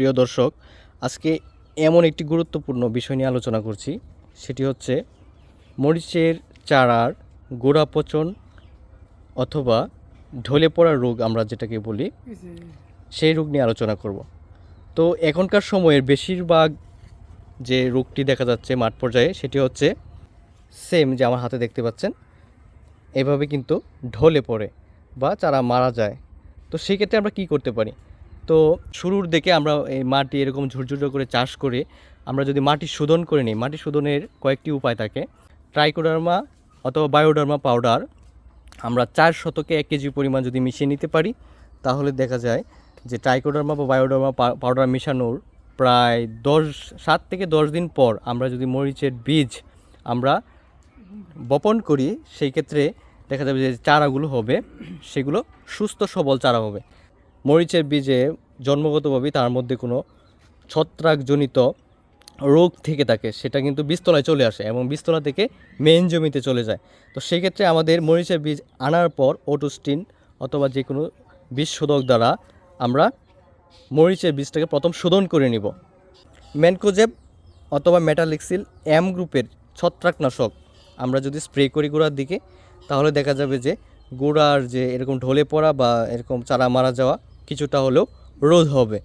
প্রিয় দর্শক, আজকে এমন একটি গুরুত্বপূর্ণ বিষয় নিয়ে আলোচনা করছি। সেটি হচ্ছে মরিচের চারার গোড়া পচন অথবা ঢলে পড়া রোগ আমরা যেটাকে বলি, সেই রোগ নিয়ে আলোচনা করব। তো এখনকার সময়ের বেশিরভাগ যে রোগটি দেখা যাচ্ছে মাঠ পর্যায়ে, সেটি হচ্ছে সেম যে আমার হাতে দেখতে পাচ্ছেন, এভাবে কিন্তু ঢলে পড়ে বা চারা মারা যায়। তো সেক্ষেত্রে আমরা কি করতে পারি? তো শুরুর দিকে আমরা এই মাটি এরকম ঝুরঝুরো করে চাষ করে আমরা যদি মাটি শোধন করে নিই, মাটি শোধনের কয়েকটি উপায় থাকে। ট্রাইকোডার্মা অথবা বায়োডার্মা পাউডার আমরা চার শতকে এক কেজি পরিমাণ যদি মিশিয়ে নিতে পারি, তাহলে দেখা যায় যে ট্রাইকোডার্মা বা বায়োডার্মা পাউডার মেশানোর প্রায় দশ, সাত থেকে দশ দিন পর আমরা যদি মরিচের বীজ আমরা বপন করি, সেই ক্ষেত্রে দেখা যাবে যে চারাগুলো হবে, সেগুলো সুস্থ সবল চারা হবে। মরিচের বীজে জন্মগতভাবে তার মধ্যে কোনো ছত্রাকজনিত রোগ থেকে থাকে, সেটা কিন্তু বীজতলায় চলে আসে এবং বীজতলা থেকে মেন জমিতে চলে যায়। তো সেক্ষেত্রে আমাদের মরিচের বীজ আনার পর ওটোস্টিন অথবা যে কোনো বীজ শোধক দ্বারা আমরা মরিচের বীজটাকে প্রথম শোধন করে নিব। ম্যানকোজেব অথবা মেটালিক্সিল এম গ্রুপের ছত্রাকনাশক আমরা যদি স্প্রে করি গোড়ার দিকে, তাহলে দেখা যাবে যে গোড়ার যে এরকম ঢলে পড়া বা এরকম চারা মারা যাওয়া কিছুটা হলেও রোধ হবে।